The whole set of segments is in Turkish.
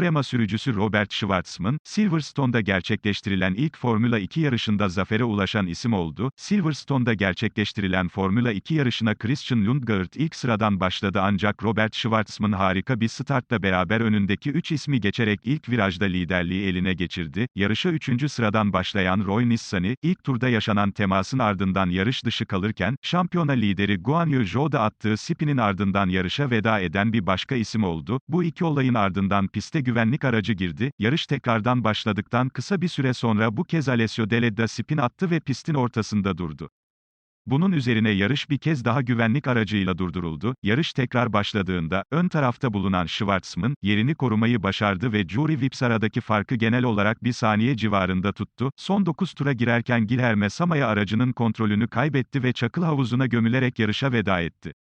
Prema sürücüsü Robert Schwartzman, Silverstone'da gerçekleştirilen ilk Formula 2 yarışında zafere ulaşan isim oldu. Silverstone'da gerçekleştirilen Formula 2 yarışına Christian Lundgaard ilk sıradan başladı ancak Robert Schwartzman harika bir startla beraber önündeki 3 ismi geçerek ilk virajda liderliği eline geçirdi. Yarışa 3. sıradan başlayan Roy Nissany, ilk turda yaşanan temasın ardından yarış dışı kalırken, şampiyona lideri Guan Yu Zhou da attığı spinin ardından yarışa veda eden bir başka isim oldu. Bu iki olayın ardından piste güvenlik aracı girdi. Yarış tekrardan başladıktan kısa bir süre sonra bu kez Alessio Deledda spin attı ve pistin ortasında durdu. Bunun üzerine yarış bir kez daha güvenlik aracıyla durduruldu. Yarış tekrar başladığında, ön tarafta bulunan Schwartzman, yerini korumayı başardı ve Juri Vips aradaki farkı genel olarak bir saniye civarında tuttu. Son 9 tura girerken Guilherme Samaya aracının kontrolünü kaybetti ve çakıl havuzuna gömülerek yarışa veda etti.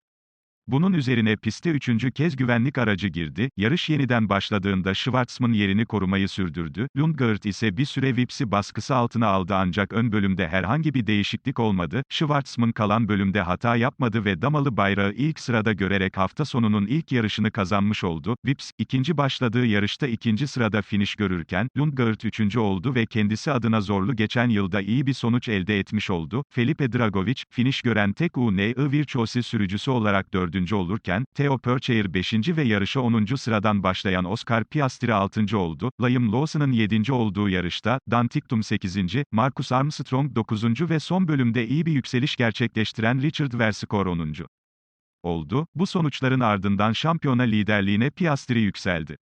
Bunun üzerine piste üçüncü kez güvenlik aracı girdi, yarış yeniden başladığında Schwartzman yerini korumayı sürdürdü, Lundgaard ise bir süre Vips'i baskısı altına aldı ancak ön bölümde herhangi bir değişiklik olmadı, Schwartzman kalan bölümde hata yapmadı ve damalı bayrağı ilk sırada görerek hafta sonunun ilk yarışını kazanmış oldu, Vips, ikinci başladığı yarışta ikinci sırada finish görürken, Lundgaard üçüncü oldu ve kendisi adına zorlu geçen yılda iyi bir sonuç elde etmiş oldu, Felipe Dragovic, finish gören tek UNI Virtuosi sürücüsü olarak dördüncü olurken, Theo Perchair 5. ve yarışa 10. sıradan başlayan Oscar Piastri 6. oldu, Liam Lawson'ın 7. olduğu yarışta, Dan Ticktum 8. Marcus Armstrong 9. ve son bölümde iyi bir yükseliş gerçekleştiren Richard Verskor 10. oldu. Bu sonuçların ardından şampiyona liderliğine Piastri yükseldi.